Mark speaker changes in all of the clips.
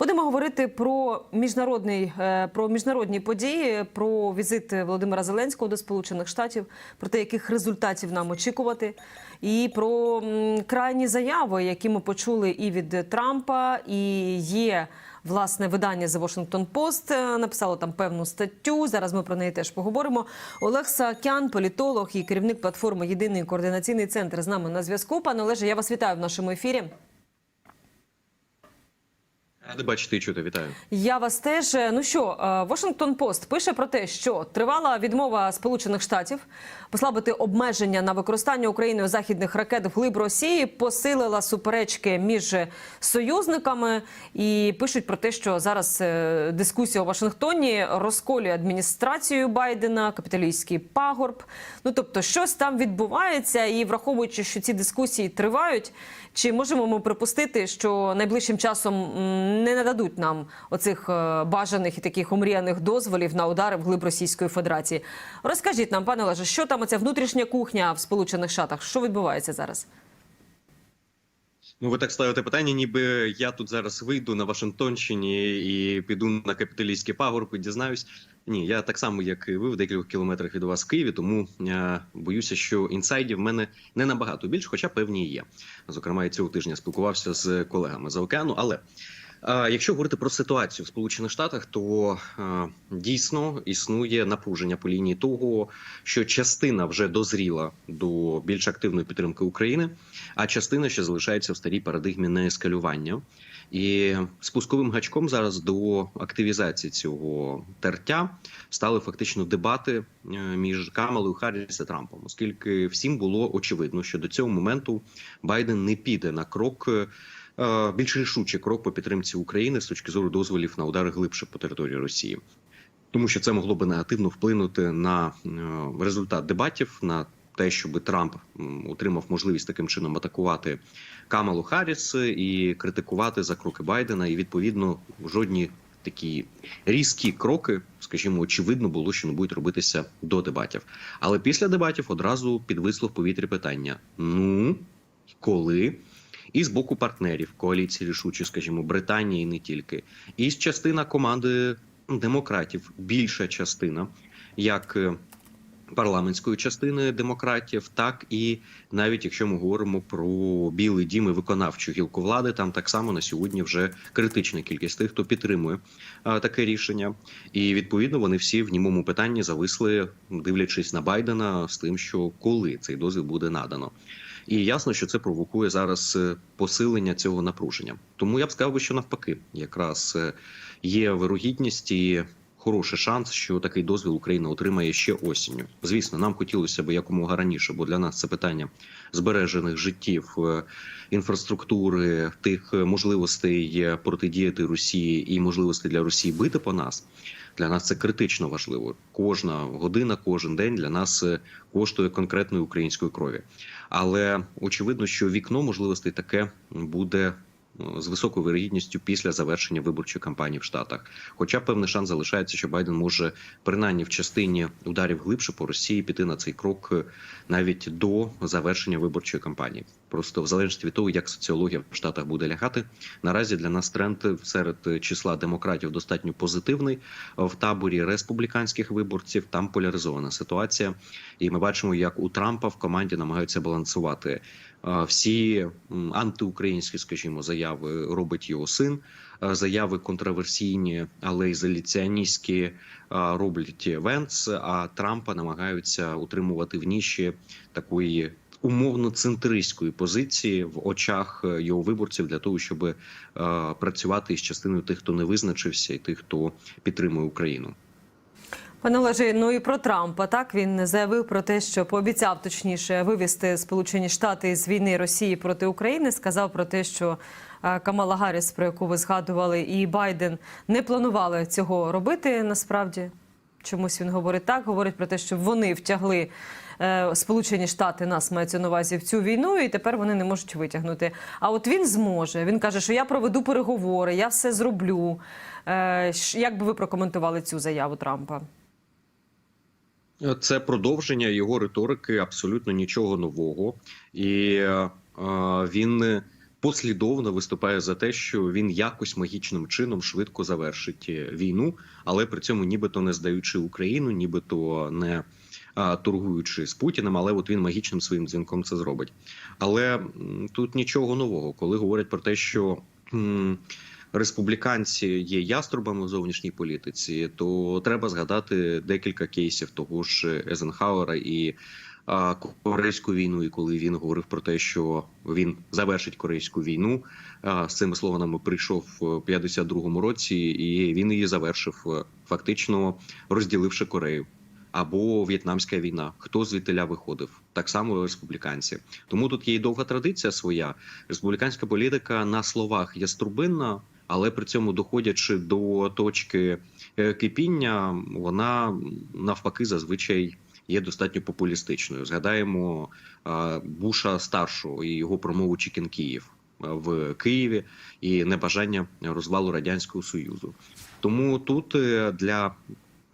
Speaker 1: Будемо говорити про міжнародний е, про міжнародні події, про візит Володимира Зеленського до Сполучених Штатів, про те, яких результатів нам очікувати, і про крайні заяви, які ми почули і від Трампа, і є. Власне, видання The Washington Post е, написало там певну статтю. Зараз ми про неї теж поговоримо. Олег Саакян, політолог і керівник платформи Єдиний координаційний центр з нами на зв'язку. Пане Олеже, я вас вітаю в нашому ефірі.
Speaker 2: Ради бачити і чути, вітаю.
Speaker 1: Я вас теж. Ну що, Washington Post пише про те, що тривала відмова Сполучених Штатів послабити обмеження на використання Україною західних ракет в глиб Росії, посилила суперечки між союзниками і пишуть про те, що зараз е, дискусія у Вашингтоні розколює адміністрацію Байдена, капіталійський пагорб. Ну тобто, щось там відбувається, і враховуючи, що ці дискусії тривають, чи можемо ми припустити, що найближчим часом не нададуть нам оцих е, бажаних і таких омріяних дозволів на удари в глиб Російської Федерації? Розкажіть нам, пане Олеже, що там оця внутрішня кухня в Сполучених Штатах? Що відбувається зараз?
Speaker 2: Ну, ви так ставите питання, ніби я тут зараз вийду на Вашингтонщині і піду на капіталійський пагорб і дізнаюсь. Ні, я так само, як і ви, в декількох кілометрах від вас в Києві, тому я боюся, що інсайдів в мене не набагато більше, хоча певні є. Зокрема, я цього тижня спілкувався з колегами з океану. Але якщо говорити про ситуацію в Сполучених Штатах, то дійсно існує напруження по лінії того, що частина вже дозріла до більш активної підтримки України, а частина ще залишається в старій парадигмі неескалювання. І спусковим гачком зараз до активізації цього тертя стали фактично дебати е, між Камалою Харріс та Трампом, оскільки всім було очевидно, що до цього моменту Байден не піде на крок. Більш рішучий крок по підтримці України з точки зору дозволів на удари глибше по території Росії, тому що це могло би негативно вплинути на е, результат дебатів, на те, щоб Трамп отримав можливість таким чином атакувати Камалу Харріс і критикувати за кроки Байдена, і відповідно жодні такі різкі кроки, скажімо, очевидно було, що не будуть робитися до дебатів. Але після дебатів одразу підвисло в повітрі питання: ну коли? І з боку партнерів коаліції рішучі, скажімо, Британії і не тільки, і з частина команди демократів, більша частина, як е, парламентської частини демократів, так і навіть якщо ми говоримо про білий дім і виконавчу гілку влади, там так само на сьогодні вже критична кількість тих, хто підтримує а, таке рішення, і відповідно вони всі в німому питанні зависли, дивлячись на Байдена з тим, що коли цей дозвіл буде надано. І ясно, що це провокує зараз е, посилення цього напруження. Тому я б сказав що навпаки, якраз е, є вирогідність і хороший шанс, що такий дозвіл Україна отримає ще осінню. Звісно, нам хотілося б якомога раніше, бо для нас це питання збережених життів, е, інфраструктури, тих можливостей протидіяти Росії і можливостей для Росії бити по нас. Для нас це критично важливо. Кожна година, кожен день для нас е, коштує конкретної української крові. Але очевидно, що вікно можливостей таке буде з високою вирогідністю після завершення виборчої кампанії в Штатах. Хоча певний шанс залишається, що Байден може принаймні в частині ударів глибше по Росії піти на цей крок е, навіть до завершення виборчої кампанії. Просто в залежності від того, як соціологія в Штатах буде лягати, наразі для нас тренд серед числа демократів достатньо позитивний в таборі республіканських виборців. Там поляризована ситуація, і ми бачимо, як у Трампа в команді намагаються балансувати всі антиукраїнські, скажімо, заяви робить його син. Заяви контроверсійні, але ізоляціоністські роблять Венц. А Трампа намагаються утримувати в ніші такої умовно центристської позиції в очах е, його виборців для того, щоб працювати із частиною тих, хто не визначився, і тих, хто підтримує Україну.
Speaker 1: Пане Олеже, ну і про Трампа так він заявив про те, що пообіцяв точніше вивести Сполучені Штати з війни Росії проти України. Сказав про те, що е, Камала Гарріс, про яку ви згадували, і Байден не планували цього робити. Насправді чомусь він говорить так. Говорить про те, що вони втягли е, Сполучені Штати нас мається на увазі в цю війну, і тепер вони не можуть витягнути. А от він зможе. Він каже, що я проведу переговори, я все зроблю. Е, Як би ви прокоментували цю заяву Трампа?
Speaker 2: Це продовження його риторики, абсолютно нічого нового, і е, він послідовно виступає за те, що він якось магічним чином швидко завершить е, війну, але при цьому нібито не здаючи Україну, нібито не а, торгуючи з Путіним, але от він магічним своїм дзвінком це зробить. Але тут нічого нового, коли говорять про те, що. м, Республіканці є яструбами в зовнішній політиці, то треба згадати декілька кейсів того ж Езенхауера і корейську війну, і коли він говорив про те, що він завершить корейську війну з цими словами прийшов в 52-му році, і він її завершив е, фактично розділивши Корею. Або В'єтнамська війна, хто звідтиля виходив, так само республіканці. Тому тут є і довга традиція своя. Республіканська політика на словах є струбинна, але при цьому доходячи до точки е, кипіння, вона навпаки зазвичай є достатньо популістичною. Згадаємо Буша старшого і його промову Чікін Київ в Києві і небажання розвалу радянського союзу. Тому тут е, для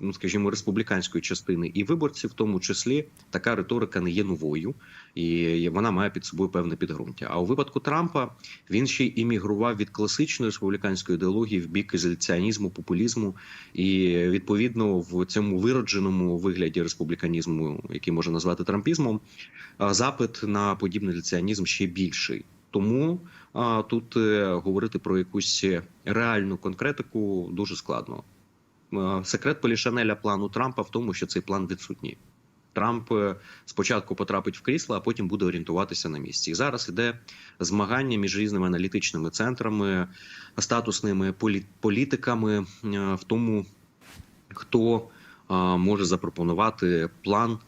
Speaker 2: ну скажімо, республіканської частини і виборців, в тому числі, така риторика не є новою, і вона має під собою певне підґрунтя. А у випадку Трампа він ще іммігрував від класичної республіканської ідеології в бік ізоляціонізму, популізму, і відповідно в цьому виродженому вигляді республіканізму, який можна назвати трампізмом, запит на подібний ізоляціонізм ще більший. Тому а, тут е, говорити про якусь реальну конкретику дуже складно. Е, Секрет Полішанеля плану Трампа в тому, що цей план відсутній. Трамп е, спочатку потрапить в крісло, а потім буде орієнтуватися на місці. І зараз іде змагання між різними аналітичними центрами, статусними полі- політиками е, в тому, хто може запропонувати план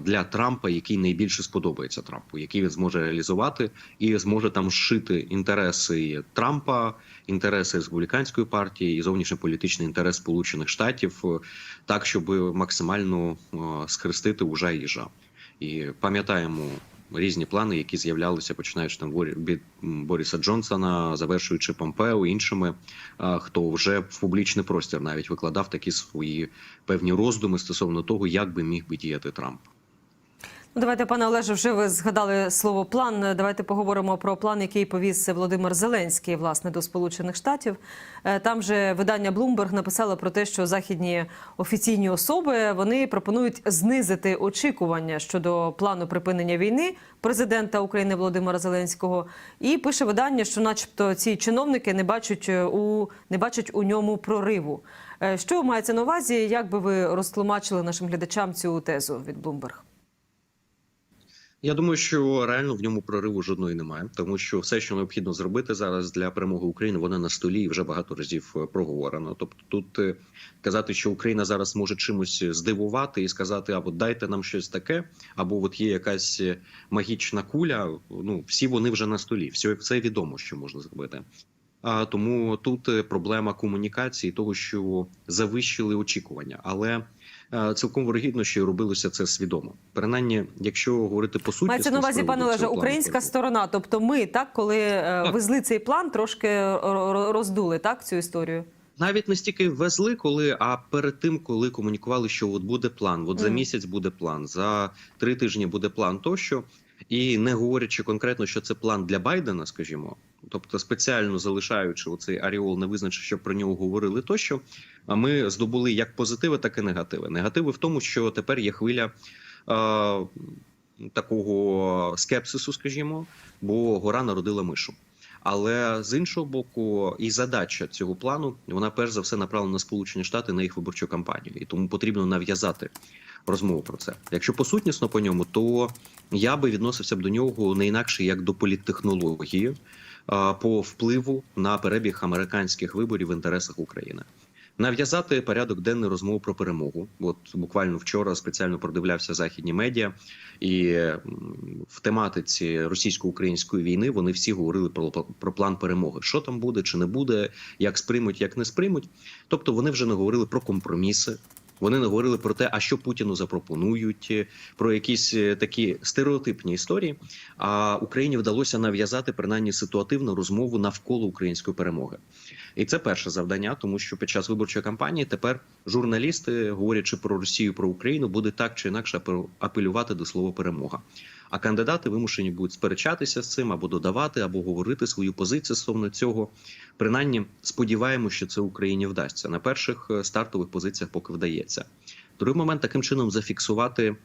Speaker 2: для Трампа, який найбільше сподобається Трампу, який він зможе реалізувати і зможе там зшити інтереси Трампа, інтереси республіканської партії і зовнішньополітичний інтерес Сполучених Штатів, е, так щоб максимально е, схрестити ужа і їжа. І пам'ятаємо різні плани, які з'являлися, починаючи там від Боріса Джонсона, завершуючи Помпео, іншими, хто вже в публічний простір навіть викладав такі свої певні роздуми стосовно того, як би міг би діяти Трамп.
Speaker 1: Давайте, пане Олеже, вже ви згадали слово план. Давайте поговоримо про план, який повіз Володимир Зеленський власне до Сполучених Штатів. Е, Там же видання Bloomberg написало про те, що західні офіційні особи вони пропонують знизити очікування щодо плану припинення війни президента України Володимира Зеленського. І пише видання, що, начебто, ці чиновники не бачать е, у не бачать у ньому прориву. Е, Що мається на увазі? Як би ви розтлумачили нашим глядачам цю тезу від Bloomberg?
Speaker 2: Я думаю, що реально в ньому прориву жодної немає, тому що все, що необхідно зробити зараз для перемоги України, воно на столі і вже багато разів е, проговорено. Тобто, тут е, казати, що Україна зараз може чимось здивувати і сказати, або дайте нам щось таке, або от є якась е, магічна куля. Ну всі вони вже на столі. Все, все відомо, що можна зробити. А тому тут проблема комунікації, того, що завищили очікування, але цілком вирогідно, що робилося це свідомо. Принаймні, якщо говорити по суті,
Speaker 1: Мається на увазі, пане Олеже, українська сторона. Тобто, ми так, коли е, везли цей план, трошки р- роздули так цю історію.
Speaker 2: навіть не стільки везли, коли а перед тим, коли комунікували, що от буде план, от за місяць буде план, за три тижні буде план, тощо. І не говорячи конкретно, що це план для Байдена, скажімо, тобто спеціально залишаючи оцей аріол, не визначив, щоб про нього говорили тощо. Ми здобули як позитиви, так і негативи. Негативи в тому, що тепер є хвиля е, такого скепсису, скажімо, бо гора народила мишу. Але з іншого боку, і задача цього плану вона перш за все направлена на Сполучені Штати на їх виборчу кампанію, і тому потрібно нав'язати розмову про це. Якщо посутнісно по ньому, то я би відносився б до нього не інакше як до політтехнології по впливу на перебіг американських виборів в інтересах України. Нав'язати порядок денний розмов про перемогу. От буквально вчора спеціально продивлявся західні медіа, і в тематиці російсько-української війни вони всі говорили про, про план перемоги. Що там буде, чи не буде, як сприймуть, як не сприймуть. Тобто вони вже не говорили про компроміси. Вони не говорили про те, а що Путіну запропонують, е, про якісь е, такі стереотипні історії. А Україні вдалося нав'язати принаймні ситуативну розмову навколо української перемоги. І це перше завдання, тому що під час виборчої кампанії тепер журналісти, говорячи про Росію, про Україну, будуть так чи інакше апел- апелювати до слова перемога. А кандидати вимушені будуть сперечатися з цим або додавати, або говорити свою позицію стосовно цього. Принаймні, сподіваємося, що це Україні вдасться на перших е, стартових позиціях, поки вдається. Другий момент таким чином зафіксувати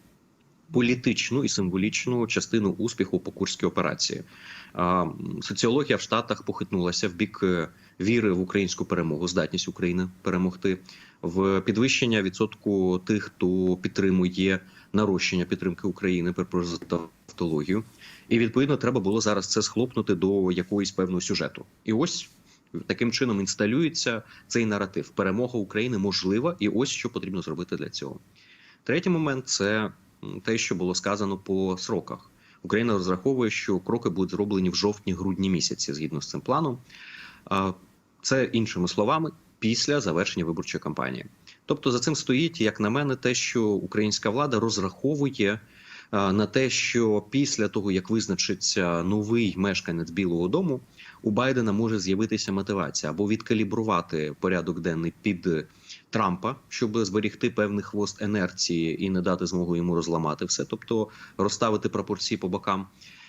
Speaker 2: політичну і символічну частину успіху по курській операції. Соціологія в Штатах похитнулася в бік е, віри в українську перемогу, здатність України перемогти, в підвищення відсотку тих, хто підтримує нарощення підтримки України за тавтологію. І відповідно треба було зараз це схлопнути до якоїсь певного сюжету. І ось таким чином інсталюється цей наратив. Перемога України можлива, і ось що потрібно зробити для цього. Третій момент це те, що було сказано по сроках. Україна розраховує, що кроки будуть зроблені в жовтні-грудні місяці згідно з цим планом. Це іншими словами після завершення виборчої кампанії. Тобто за цим стоїть, як на мене, те, що українська влада розраховує на те, що після того як визначиться новий мешканець Білого Дому, у Байдена може з'явитися мотивація або відкалібрувати порядок денний під Трампа, щоб зберігти певний хвост енерції і не дати змогу йому розламати все, тобто розставити пропорції по бокам.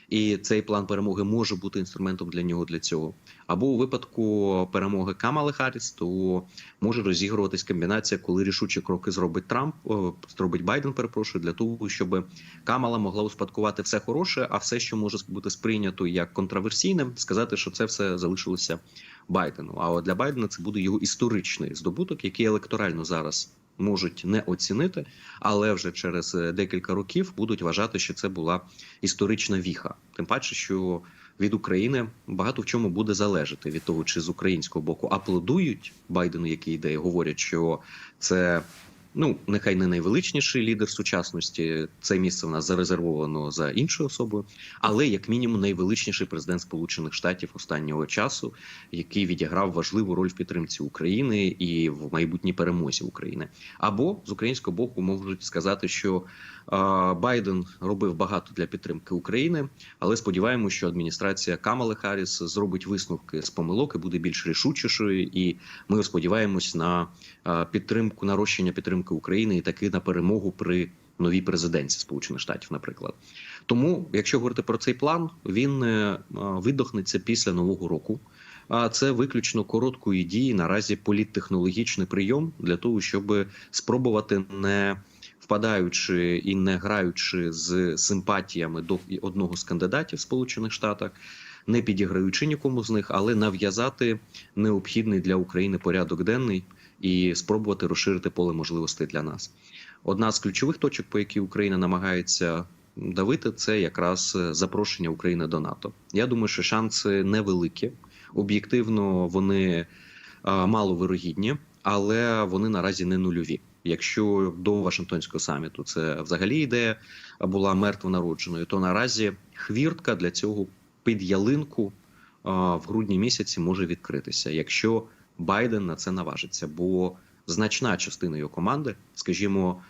Speaker 2: І цей план перемоги може бути інструментом для нього для цього. Або у випадку перемоги Камали Харріс, то може розігруватись комбінація, коли рішучі кроки зробить Трамп, зробить Байден, перепрошую, для того, щоб Камала могла успадкувати все хороше, а все, що може бути сприйнято як контраверсійним, сказати, що це все залишилося Байдену. А для Байдена це буде його історичний здобуток, який електорально зараз можуть не оцінити, але вже через е, декілька років будуть вважати, що це була історична віха. Тим паче, що від України багато в чому буде залежати від того, чи з українського боку аплодують Байдену, які ідеї говорять, що це. Ну, нехай не найвеличніший лідер сучасності. Це місце в нас зарезервовано за іншою особою, але як мінімум найвеличніший президент Сполучених Штатів останнього часу, який відіграв важливу роль в підтримці України і в майбутній перемозі України. Або з українського боку можуть сказати, що Байден робив багато для підтримки України, але сподіваємося, що адміністрація Камали Харріс зробить висновки з помилок і буде більш рішучішою. І ми сподіваємось на підтримку нарощення підтримки України і таки на перемогу при новій президенції Сполучених Штатів, наприклад. Тому, якщо говорити про цей план, він е, е, видохнеться після нового року. А це виключно короткої дії наразі політтехнологічний прийом для того, щоб спробувати не впадаючи і не граючи з симпатіями до одного з кандидатів в Сполучених Штатах, не підіграючи нікому з них, але нав'язати необхідний для України порядок денний і спробувати розширити поле можливостей для нас. Одна з ключових точок, по якій Україна намагається давити, це якраз запрошення України до НАТО. Я думаю, що шанси невеликі. Об'єктивно, вони а, маловирогідні, але вони наразі не нульові. Якщо до Вашингтонського саміту це взагалі ідея була мертвонародженою, то наразі хвіртка для цього під ялинку в грудні місяці може відкритися, якщо Байден на це наважиться. Бо значна частина його команди, скажімо,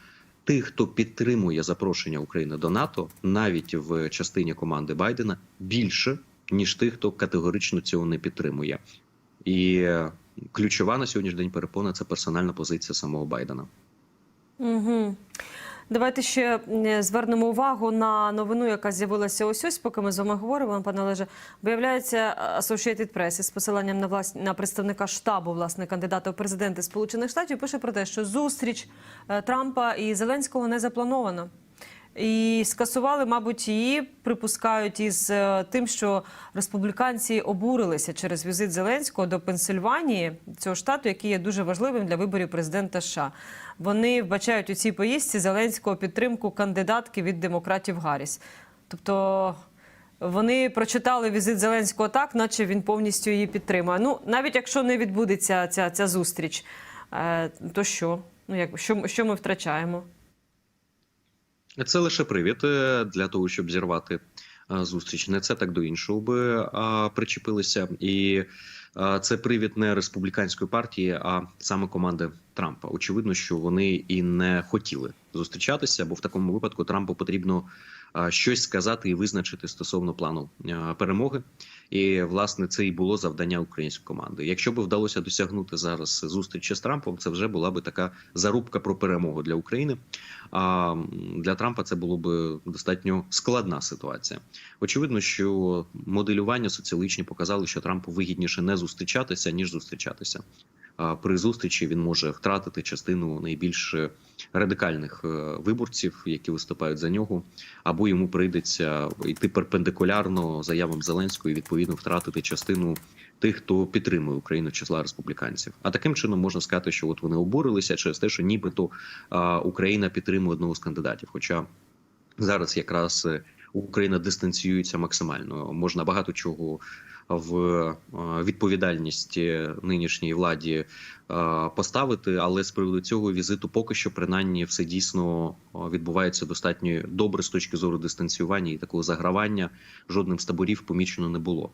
Speaker 2: тих, хто підтримує запрошення України до НАТО, навіть в частині команди Байдена, більше ніж тих, хто категорично цього не підтримує. І ключова на сьогоднішній день перепона це персональна позиція самого Байдена.
Speaker 1: Угу. Давайте ще звернемо увагу на новину, яка з'явилася ось ось, поки ми з вами говоримо, пане Олеже. Виявляється, Associated Press із посиланням на власні на представника штабу власне кандидата у президенти Сполучених Штатів пише про те, що зустріч е, Трампа і Зеленського не запланована. І скасували, мабуть, її припускають із е, тим, що республіканці обурилися через візит Зеленського до Пенсильванії, цього штату, який є дуже важливим для виборів президента США. Вони вбачають у цій поїздці Зеленського підтримку кандидатки від демократів Гарріс. Тобто вони прочитали візит Зеленського так, наче він повністю її підтримує. Ну, навіть якщо не відбудеться ця, ця зустріч, е, то що? Ну, як, що, що ми втрачаємо?
Speaker 2: Це лише привід е, для того, щоб зірвати е, зустріч. Не це так до іншого би е, причепилися, і це привід не республіканської партії, а саме команди Трампа. Очевидно, що вони і не хотіли зустрічатися, бо в такому випадку Трампу потрібно щось сказати і визначити стосовно плану перемоги. І власне це і було завдання української команди. Якщо б вдалося досягнути зараз зустрічі з Трампом, це вже була би така зарубка про перемогу для України. А для Трампа це було б достатньо складна ситуація. Очевидно, що моделювання соціологічні показали, що Трампу вигідніше не зустрічатися ніж зустрічатися. При зустрічі він може втратити частину найбільш е, радикальних е, виборців, які виступають за нього, або йому прийдеться йти перпендикулярно заявам Зеленського і відповідно втратити частину тих, хто підтримує Україну числа республіканців. А таким чином можна сказати, що от вони обурилися через те, що нібито Україна підтримує одного з кандидатів. Хоча зараз якраз е, Україна дистанціюється максимально. Можна багато чого в е, відповідальність нинішній владі е, поставити, але з приводу цього візиту поки що принаймні все дійсно е, відбувається достатньо добре з точки зору дистанціювання і такого загравання. Жодним з таборів помічено не було.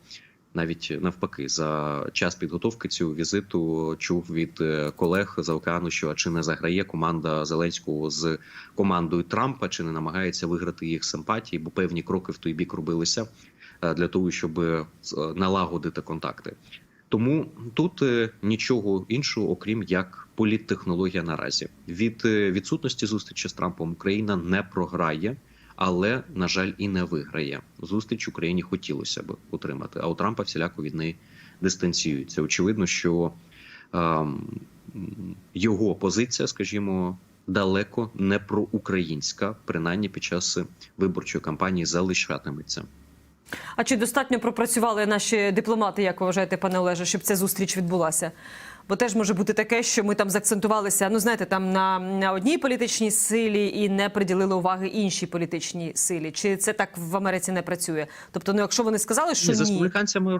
Speaker 2: Навіть навпаки, за час підготовки цього візиту чув від колег за океану, що чи не заграє команда Зеленського з командою Трампа, чи не намагається виграти їх симпатії, бо певні кроки в той бік робилися для того, щоб е, е, налагодити контакти. Тому тут е, нічого іншого, окрім як політтехнологія наразі. Від е, відсутності зустрічі з Трампом Україна не програє, але на жаль і не виграє. Зустріч Україні хотілося б отримати. А у Трампа всіляко від неї дистанціюється. Очевидно, що ем, його позиція, скажімо, далеко не проукраїнська, принаймні під час виборчої кампанії залишатиметься.
Speaker 1: А чи достатньо пропрацювали наші дипломати, як ви вважаєте, пане Олеже, щоб ця зустріч відбулася? Бо теж може бути таке, що ми там заакцентувалися, ну знаєте, там на, на одній політичній силі і не приділили уваги іншій політичній силі. Чи це так в Америці не працює? Тобто, ну якщо вони сказали, що
Speaker 2: Ні, з республіканцями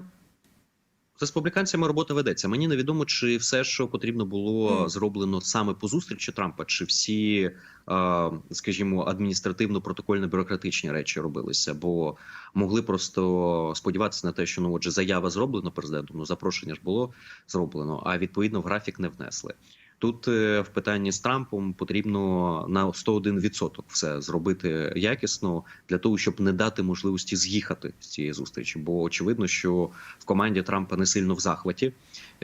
Speaker 2: з республіканцями робота ведеться. Мені невідомо, чи все, що потрібно було зроблено саме по зустрічі Трампа, чи всі, е, скажімо, адміністративно-протокольно-бюрократичні речі робилися, бо могли просто сподіватися на те, що ну отже заява зроблена президентом. Ну запрошення ж було зроблено, а відповідно в графік не внесли. Тут е, в питанні з Трампом потрібно на 101% все зробити якісно для того, щоб не дати можливості з'їхати з цієї зустрічі. Бо очевидно, що в команді Трампа не сильно в захваті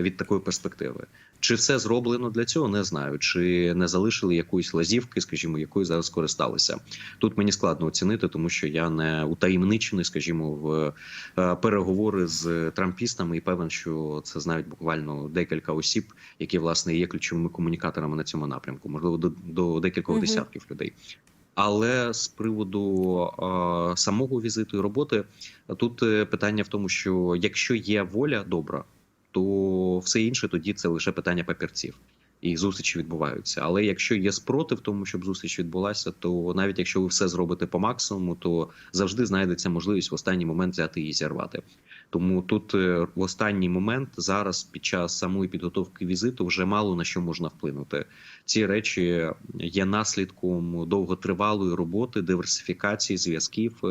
Speaker 2: від такої перспективи. Чи все зроблено для цього, не знаю. Чи не залишили якоїсь лазівки, скажімо, якою зараз скористалися. Тут мені складно оцінити, тому що я не утаємничений, скажімо, в е, переговори з трампістами, і певен, що це знають буквально декілька осіб, які власне є ключовими комунікаторами на цьому напрямку, можливо, до, до декількох
Speaker 1: Мгм.
Speaker 2: десятків людей. Але з приводу е, самого візиту і роботи, тут е, питання в тому, що якщо є воля добра, то все інше тоді це лише питання папірців. І зустрічі відбуваються. Але якщо є спротив тому, щоб зустріч відбулася, то навіть якщо ви все зробите по максимуму, то завжди знайдеться можливість в останній момент взяти і зірвати. Тому тут е, в останній момент зараз, під час самої підготовки візиту, вже мало на що можна вплинути. Ці речі є наслідком довготривалої роботи, диверсифікації зв'язків,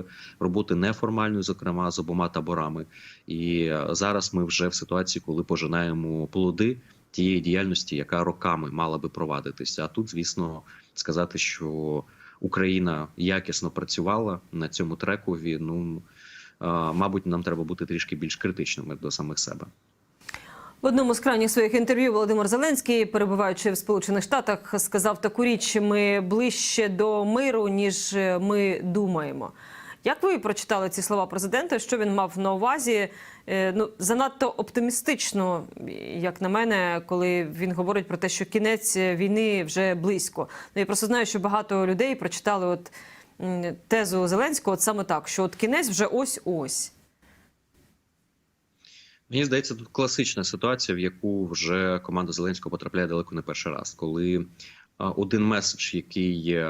Speaker 2: роботи неформальної, зокрема з обома таборами. І е, зараз ми вже в ситуації, коли пожинаємо плоди тієї діяльності, яка роками мала би провадитися. А тут, звісно, сказати, що Україна якісно працювала на цьому трекові. Ну е, мабуть, нам треба бути трішки більш критичними до самих себе.
Speaker 1: В одному з крайніх своїх інтерв'ю Володимир Зеленський, перебуваючи в Сполучених Штатах, сказав таку річ: ми ближче до миру, ніж ми думаємо. Як ви прочитали ці слова президента? Що він мав на увазі? Е, Ну занадто оптимістично, як на мене, коли він говорить про те, що кінець війни вже близько. Ну я просто знаю, що багато людей прочитали от тезу Зеленського, от саме так, що от кінець вже ось ось.
Speaker 2: Мені здається, тут класична ситуація, в яку вже команда Зеленського потрапляє далеко не перший раз, коли один меседж, який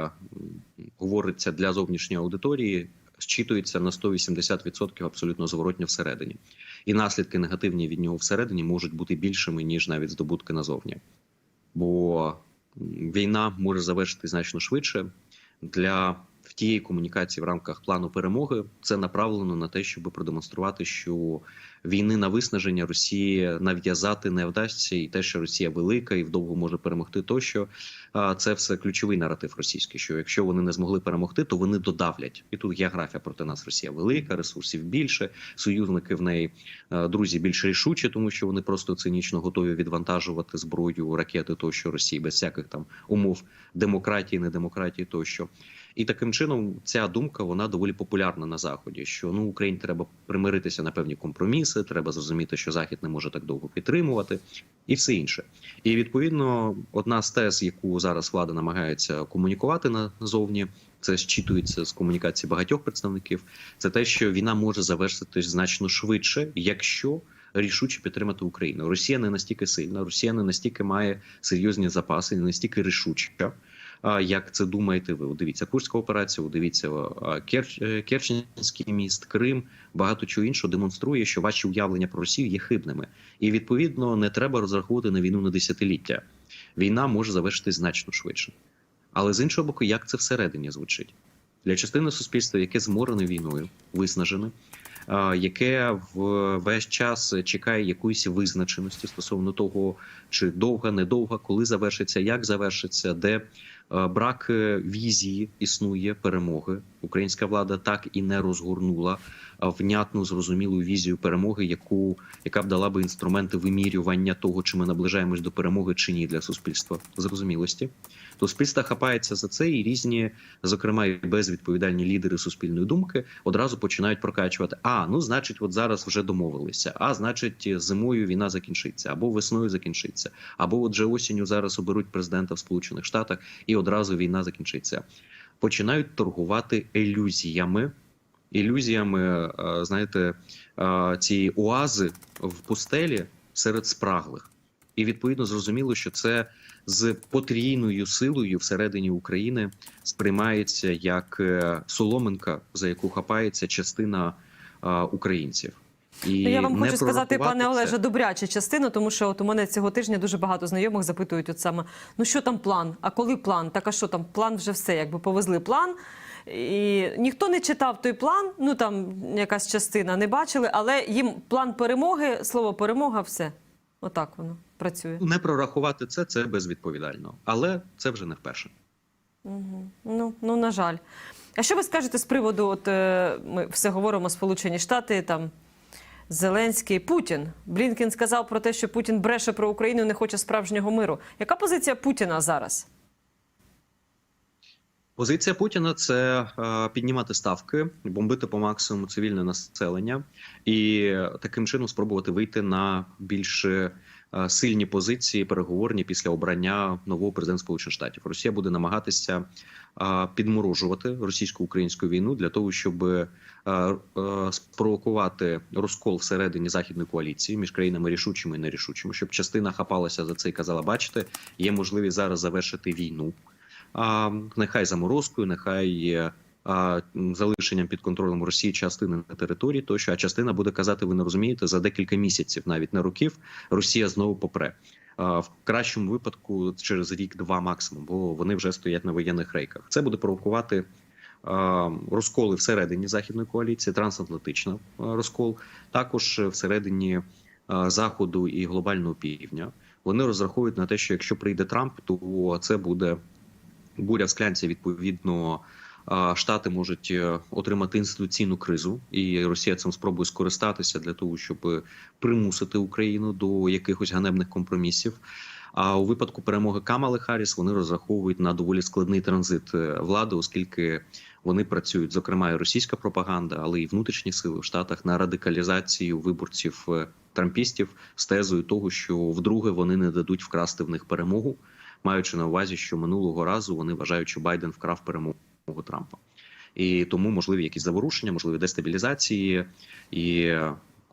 Speaker 2: говориться для зовнішньої аудиторії, зчитується на 180% абсолютно зворотньо всередині, і наслідки негативні від нього всередині можуть бути більшими ніж навіть здобутки назовні. Бо війна може завершити значно швидше. Для в тієї комунікації в рамках плану перемоги це направлено на те, щоб продемонструвати, що війни на виснаження Росії нав'язати не вдасться, і те, що Росія велика і вдовго може перемогти, тощо це все ключовий наратив російський. Що якщо вони не змогли перемогти, то вони додавлять. І тут географія проти нас Росія велика, ресурсів більше, союзники в неї друзі більш рішучі, тому що вони просто цинічно готові відвантажувати зброю, ракети тощо Росії без всяких там умов демократії, недемократії тощо. І таким чином ця думка вона доволі популярна на заході. Що ну Україні треба примиритися на певні компроміси, треба зрозуміти, що Захід не може так довго підтримувати, і все інше. І відповідно, одна з тез, яку зараз влада намагається комунікувати назовні, це зчитується з комунікації багатьох представників. Це те, що війна може завершитись значно швидше, якщо рішуче підтримати Україну. Росія не настільки сильна, Росія не настільки має серйозні запаси, не настільки рішуча. Як це думаєте ви? От Дивіться Курська операція, от дивіться Керч, е, Керченський міст, Крим, багато чого іншого демонструє, що ваші уявлення про Росію є хибними, і відповідно не треба розраховувати на війну на десятиліття. Війна може завершитись значно швидше. Але з іншого боку, як це всередині звучить для частини суспільства, яке зморене війною, виснажене, яке в весь час чекає якоїсь визначеності стосовно того, чи довга, недовга, коли завершиться, як завершиться, де брак е, візії існує перемоги. Українська влада так і не розгорнула е, внятну зрозумілу візію перемоги, яку яка б дала би інструменти вимірювання того, чи ми наближаємось до перемоги чи ні для суспільства зрозумілості. То суспільство хапається за це, і різні, зокрема, і безвідповідальні лідери суспільної думки одразу починають прокачувати: а ну, значить, от зараз вже домовилися. А значить, зимою війна закінчиться, або весною закінчиться, або от вже осінню зараз оберуть президента в Сполучених Штатах, і одразу війна закінчиться. Починають торгувати ілюзіями. Ілюзіями, е, знаєте, е, ці оази в пустелі серед спраглих, і відповідно зрозуміло, що це з потрійною силою всередині України сприймається як е, соломинка, за яку хапається частина українців. І
Speaker 1: Ну, Я вам хочу сказати, пане. Олеже, добряча частина, тому що от у мене цього тижня дуже багато знайомих запитують, от саме ну що там план? А коли план? Так а що там? План вже все, якби повезли план. І ніхто не читав той план, ну там якась частина не бачили, але їм план перемоги, слово перемога, все. Отак воно працює.
Speaker 2: не прорахувати це, це безвідповідально, але це вже не вперше.
Speaker 1: Угу. Ну, ну, на жаль. А що ви скажете з приводу, от е, ми все говоримо Сполучені Штати, там Зеленський, Путін. Блінкен сказав про те, що Путін бреше про Україну, не хоче справжнього миру. Яка позиція Путіна зараз?
Speaker 2: Позиція Путіна це е, піднімати ставки, бомбити по максимуму цивільне населення і таким чином спробувати вийти на більш е, сильні позиції переговорні після обрання нового президента Сполучених Штатів. Росія буде намагатися е, підморожувати російсько-українську війну для того, щоб спровокувати розкол всередині західної коаліції між країнами рішучими і нерішучими, щоб частина хапалася за це і казала: бачите, є можливість зараз завершити війну нехай заморозкою, нехай залишенням під контролем Росії частини на території, тощо, а частина буде казати, ви не розумієте, за декілька місяців, навіть не років, Росія знову попре. В кращому випадку через рік-два максимум, бо вони вже стоять на воєнних рейках. Це буде провокувати розколи всередині західної коаліції, трансатлантична розкол, також всередині заходу і глобального півдня. Вони розраховують на те, що якщо прийде Трамп, то це буде буря в склянці. Відповідно, штати можуть е, отримати інституційну кризу, і Росія цим спробує скористатися для того, щоб примусити Україну до якихось ганебних компромісів. А у випадку перемоги Камали Харріс вони розраховують на доволі складний транзит е, влади, оскільки вони працюють, зокрема, і російська пропаганда, але і внутрішні сили в штатах на радикалізацію виборців е, трампістів з тезою того, що вдруге вони не дадуть вкрасти в них перемогу, маючи на увазі, що минулого разу вони вважають, що Байден вкрав перемогу Трампа. І тому можливі якісь заворушення, можливі дестабілізації і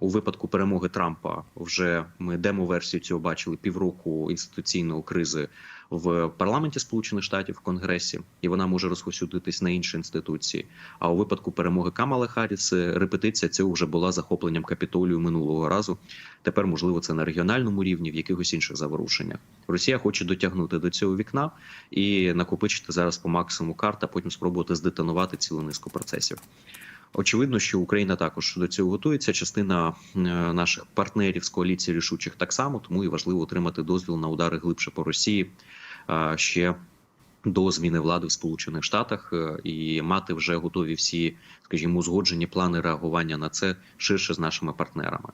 Speaker 2: У випадку перемоги Трампа вже ми демо-версію цього бачили півроку інституційної кризи в парламенті Сполучених Штатів в Конгресі, і вона може розповсюдитись на інші інституції. А у випадку перемоги Камали Харріс репетиція цього вже була захопленням капітолію минулого разу. Тепер можливо це на регіональному рівні, в якихось інших заворушеннях. Росія хоче дотягнути до цього вікна і накопичити зараз по максимуму карт, а потім спробувати здетонувати цілу низку процесів. Очевидно, що Україна також до цього готується. Частина е, наших партнерів з коаліції рішучих так само, тому і важливо отримати дозвіл на удари глибше по Росії ще до зміни влади в Сполучених Штатах е, і мати вже готові всі, скажімо, узгоджені плани реагування на це ширше з нашими партнерами.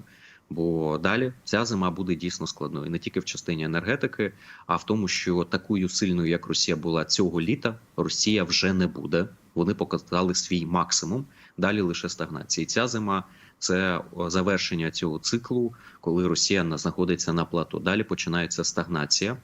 Speaker 2: Бо далі ця зима буде дійсно складною не тільки в частині енергетики, а в тому, що такою сильною, як Росія була цього літа, Росія вже не буде. Вони показали свій максимум. Далі лише стагнація. І ця зима це завершення цього циклу, коли Росія на- знаходиться на плато. Далі починається стагнація.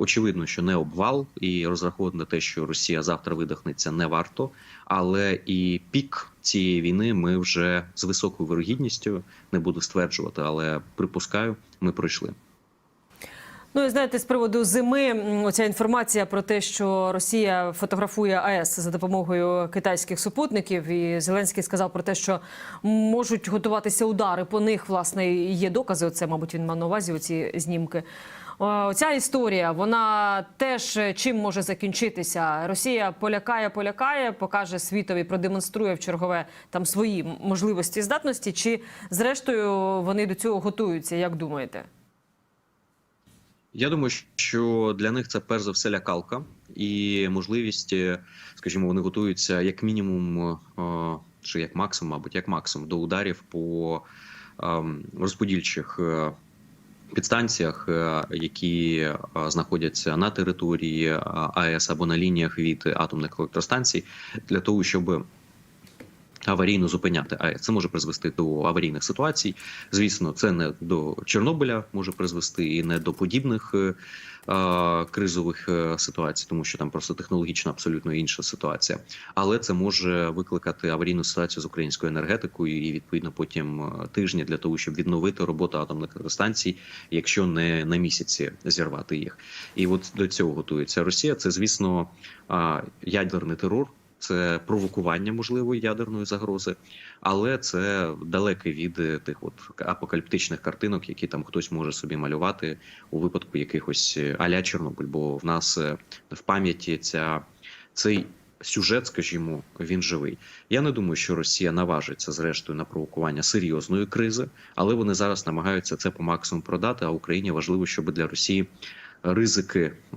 Speaker 2: Очевидно, що не обвал, і розраховувати на те, що Росія завтра видихнеться, не варто. Але і пік цієї війни ми вже з високою вирогідністю не буду стверджувати, але припускаю, ми пройшли.
Speaker 1: Ну і знаєте, з приводу зими оця інформація про те, що Росія фотографує АЕС за допомогою китайських супутників, і Зеленський сказав про те, що можуть готуватися удари по них. Власне, є докази. Оце, мабуть, він мав на увазі оці знімки. О, Ця історія вона теж чим може закінчитися. Росія полякає, полякає, покаже світові, продемонструє в чергове там свої можливості здатності. Чи зрештою вони до цього готуються? Як думаєте?
Speaker 2: Я думаю, що для них це перш за все лякалка і можливість, е, скажімо, вони готуються як мінімум, е, чи як максимум, мабуть, як максимум до ударів по ем, розподільчих е, підстанціях, які знаходяться на території АЕС або на лініях від атомних електростанцій, для того, щоб аварійно зупиняти АЕС. Це може призвести до аварійних ситуацій. Звісно, це не до Чорнобиля може призвести і не до подібних е, е, кризових е, ситуацій, тому що там просто технологічно абсолютно інша ситуація. Але це може викликати аварійну ситуацію з українською енергетикою і відповідно потім е, тижні для того, щоб відновити роботу атомних електростанцій, якщо не на місяці зірвати їх. І от до цього готується Росія. Це звісно а, ядерний терор. Це провокування можливої ядерної загрози, але це далеке від е, тих от апокаліптичних картинок, які там хтось може собі малювати у випадку якихось е, аля Чорнобиль. Бо в нас е, в пам'яті ця цей сюжет, скажімо, він живий. Я не думаю, що Росія наважиться зрештою на провокування серйозної кризи, але вони зараз намагаються це по максимуму продати. А Україні важливо, щоб для Росії ризики е,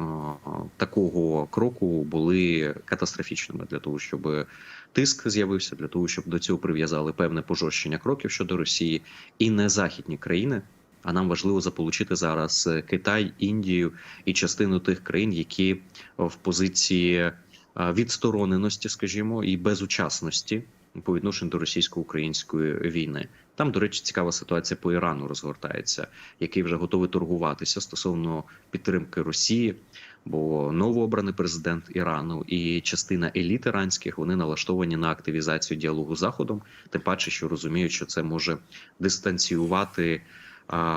Speaker 2: такого кроку були катастрофічними для того, щоб тиск з'явився, для того, щоб до цього прив'язали певне пожорщення кроків щодо Росії і не західні країни. А нам важливо заполучити зараз Китай, Індію і частину тих країн, які в позиції е, відстороненості, скажімо, і безучасності по відношенню до російсько-української війни. Там, до речі, цікава ситуація по Ірану розгортається, який вже готовий торгуватися стосовно підтримки Росії. Бо новообраний президент Ірану і частина еліт іранських вони налаштовані на активізацію діалогу з заходом, тим паче, що розуміють, що це може дистанціювати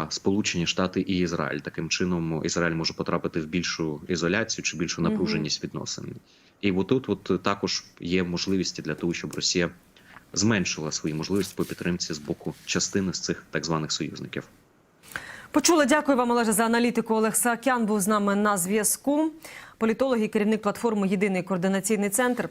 Speaker 2: Сполучені Штати і Ізраїль. Таким чином, Ізраїль може потрапити в більшу ізоляцію чи більшу напруженість відносин. І отут, от також є можливості для того, щоб Росія зменшила свої можливості по підтримці з боку частини з цих так званих союзників.
Speaker 1: Почули, дякую вам, Олеже, за аналітику. Олег Саакян був з нами на зв'язку. Політолог і керівник платформи Єдиний координаційний центр.